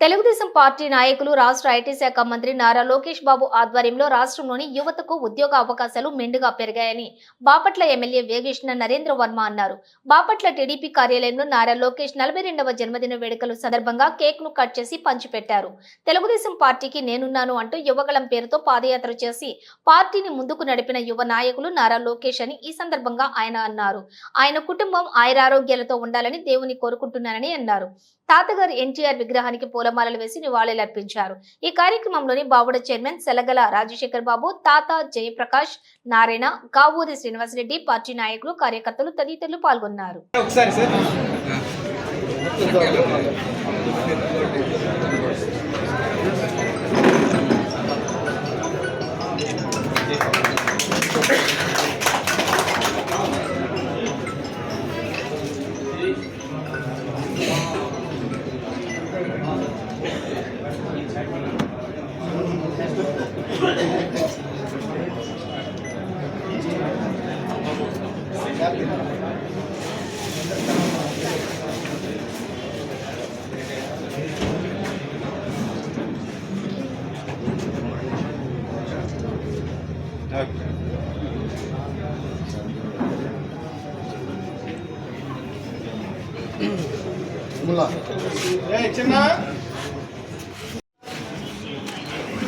Telugu Desam party నాయకులు రాష్ట్ర IT శాఖ మంత్రి నారా లోకేష్ బాబు ఆధ్వర్యంలో రాష్ట్రంలోని యువతకు ఉద్యోగ అవకాశాలు మెండుగా పెరిగాయని బాపట్ల ఎమ్మెల్యే వేగేష్ణ నరేంద్ర వర్మ అన్నారు. బాపట్ల టీడీపీ కార్యాలయంలో నారా లోకేష్ నలభై రెండవ జన్మదిన వేడుకల సందర్భంగా కేక్ను కట్ చేసి పంచిపెట్టారు. తెలుగుదేశం పార్టీకి నేనున్నాను అంటూ యువగళం పేరుతో పాదయాత్ర చేసి పార్టీని ముందుకు నడిపిన యువ నాయకులు నారా లోకేష్ అని ఈ సందర్భంగా ఆయన అన్నారు. ఆయన కుటుంబం ఆయురారోగ్యాలతో ఉండాలని దేవుని కోరుకుంటున్నానని అన్నారు. తాతగారు ఎన్టీఆర్ విగ్రహానికి పూలమాలలు వేసి నివాళులర్పించారు ఈ కార్యక్రమంలోని బావుడ చైర్మన్ సెలగల రాజశేఖర్ బాబు తాత జయప్రకాష్ నారాయణ కావూరి శ్రీనివాసరెడ్డి పార్టీ నాయకులు కార్యకర్తలు తదితరులు పాల్గొన్నారు.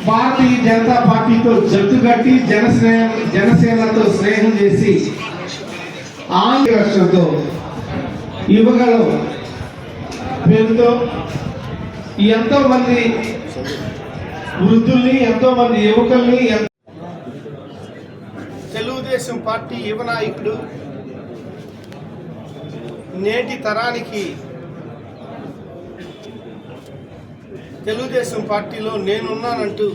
భారతీయ జనతా పార్టీతో జట్టు కట్టి జనసేన జనసేనతో స్నేహం చేసి ఆంధ్ర రాష్ట్రంతో యువగలం పేరుతో ఎంతో మంది వృద్ధుల్ని ఎంతో మంది యువకుల్ని తెలుగుదేశం పార్టీ యువ నాయకుడు నేటి తరానికి తెలుగుదేశం పార్టీలో నేనున్నానంటూ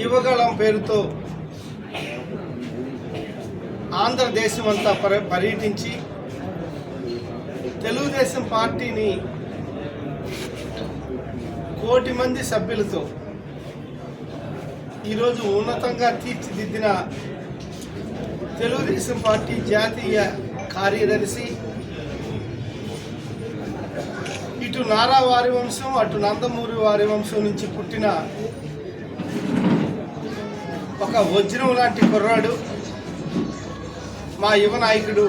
యువగళం పేరుతో ఆంధ్రదేశం అంతా పర్య పర్యటించి తెలుగుదేశం పార్టీని కోటి మంది సభ్యులతో ఈరోజు ఉన్నతంగా తీర్చిదిద్దిన తెలుగుదేశం పార్టీ జాతీయ కార్యదర్శి ఇటు నారా వారి వంశం అటు నందమూరి వారి వంశం నుంచి పుట్టిన ఒక వజ్రం లాంటి కుర్రాడు. మా యువ నాయకుడు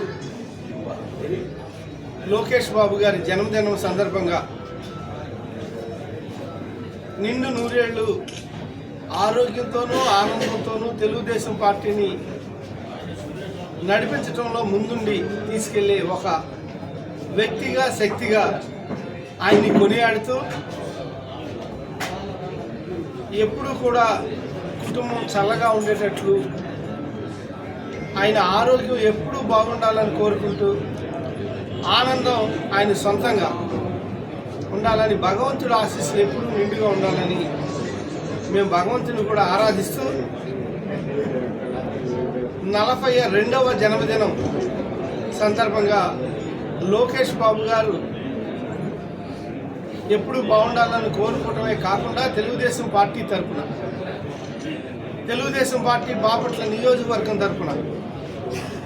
లోకేష్ బాబు గారి జన్మదినం సందర్భంగా నిండు నూరేళ్ళు ఆరోగ్యంతోనూ ఆనందంతోనూ తెలుగుదేశం పార్టీని నడిపించడంలో ముందుండి తీసుకెళ్ళే ఒక వ్యక్తిగా శక్తిగా ఆయన్ని కొనియాడుతూ ఎప్పుడూ కూడా కుటుంబం చల్లగా ఉండేటట్లు ఆయన ఆరోగ్యం ఎప్పుడూ బాగుండాలని కోరుకుంటూ ఆనందం ఆయన సొంతంగా ఉండాలని భగవంతుడు ఆశీస్సులు ఎప్పుడూ నిండుగా ఉండాలని మేము భగవంతుని కూడా ఆరాధిస్తూ నలభై రెండవ జన్మదినం సందర్భంగా లోకేష్ బాబు గారు ఎప్పుడు బాగుండాలని కోరుకోవటమే కాకుండా తెలుగుదేశం పార్టీ తరపున తెలుగుదేశం పార్టీ బాపట్ల నియోజకవర్గం తరఫున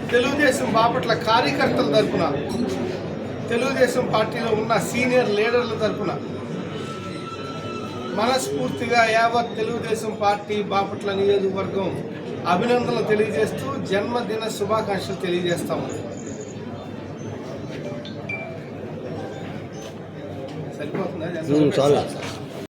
తెలుగుదేశం బాపట్ల కార్యకర్తల తరఫున తెలుగుదేశం పార్టీలో ఉన్న సీనియర్ లీడర్ల తరపున మనస్ఫూర్తిగా యావత్ తెలుగుదేశం పార్టీ బాపట్ల నియోజకవర్గం అభినందనలు తెలియజేస్తూ జన్మదిన శుభాకాంక్షలు తెలియజేస్తాము సరిపోతుందా